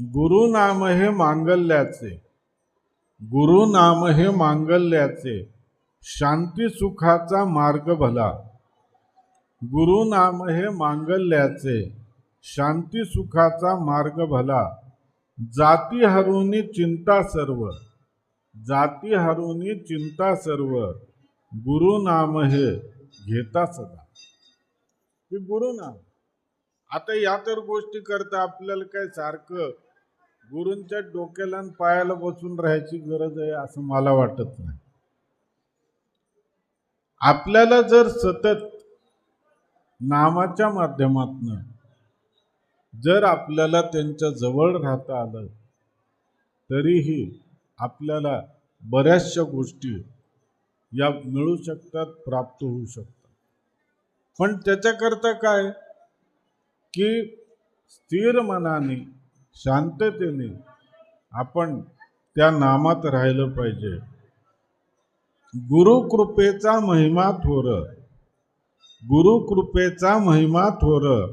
गुरु नाम हे मांगल्याचे. गुरु नाम हे मांगल्याचे. शांती सुखाचा मार्ग भला. गुरु नाम हे मांगल्याचे. शांती सुखाचा मार्ग भला. जाती हरुनी चिंता सर्व. जाती हरुनी चिंता सर्व. गुरु नाम हे घेता सदा. गुरुनाम गुरु नाम. आता या तर गोष्टी करता आपल्याला काय सारखं गुरूंच्या डोक्याला आणि पायाला बसून राहायची गरज आहे असं मला वाटत नाही. आपल्याला जर सतत नामाच्या माध्यमातन जर आपल्याला त्यांच्या जवळ राहता आलं तरीही आपल्याला बऱ्याचशा गोष्टी या मिळू शकतात प्राप्त होऊ शकतात. पण त्याच्याकरता काय? की स्थिर मनाने शांततेने आपण त्या नामात राहिलं पाहिजे. गुरुकृपेचा महिमा थोर गुरुकृपेचा महिमा थोर.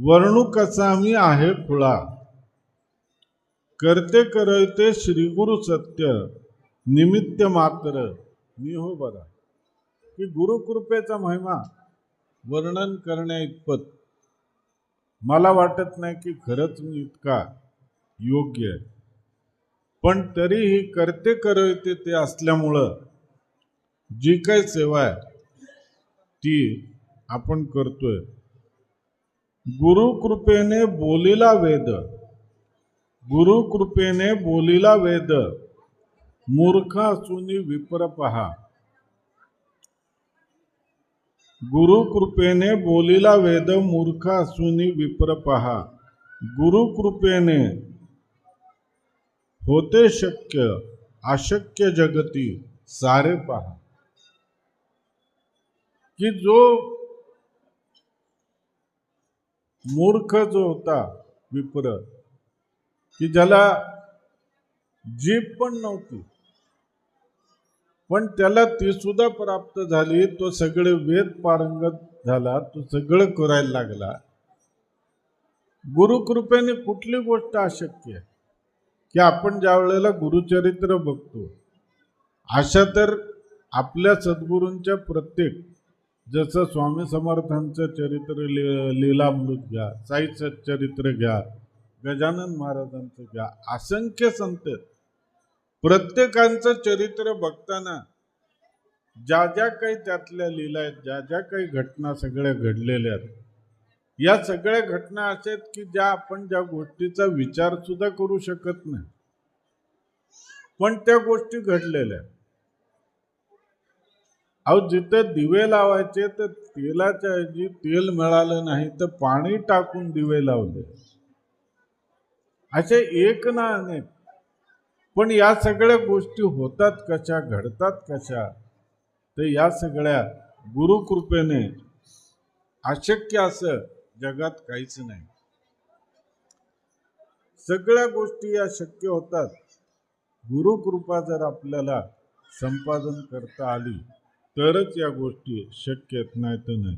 वर्णुकचा मी आहे खुळा. करते करते श्री गुरु सत्य निमित्त मात्र. मी हो बरा की गुरुकृपेचा महिमा वर्णन करण्या इतपत मला वाटत नाही की खरंच मी इतका योग्य आहे. पण तरीही करते करते ते असल्यामुळं जी काही सेवा आहे ती आपण करतोय. गुरुकृपेने बोलिला वेद. गुरुकृपेने बोलिला वेद. मूर्ख असूनी विपर पहा गुरुकृपेने बोलिला वेद मूर्ख असूनी विप्र पहा. गुरुकृपेने होते शक्य अशक्य जगती सारे पहा. की जो मूर्ख जो होता विप्र की ज्याला जीभ पण नव्हती पण त्याला ती सुद्धा प्राप्त झाली तो सगळे वेद पारंगत झाला तो सगळं करायला लागला गुरुकृपेने कुठली गोष्ट अशक्य आहे की आपण ज्या वेळेला गुरुचरित्र बघतो अशा तर आपल्या सद्गुरूंच्या प्रत्येक जसं स्वामी समर्थांचं चरित्र लि लीलामृत घ्या साई सच्चरित्र घ्या गजानन महाराजांचं घ्या असंख्य संत आहेत. प्रत्येकांचं चरित्र बघताना ज्या ज्या काही त्यातल्या लिहिल्या आहेत ज्या ज्या काही घटना सगळ्या घडलेल्या आहेत या सगळ्या घटना अशा आहेत की ज्या आपण ज्या गोष्टीचा विचार सुद्धा करू शकत नाही. पण त्या गोष्टी घडलेल्या आहेत. अहो जिथं दिवे लावायचे तर तेलाच्या ऐवजी तेल मिळालं नाही तर पाणी टाकून दिवे लावले. असे एक ना अनेक पण या सगळ्या गोष्टी होतात कशा घडतात कशा तर या सगळ्या गुरुकृपेने अशक्य असं जगात काहीच नाही. सगळ्या गोष्टी या शक्य होतात. गुरुकृपा जर आपल्याला संपादन करता आली तरच या गोष्टी शक्य नाही तर नाही.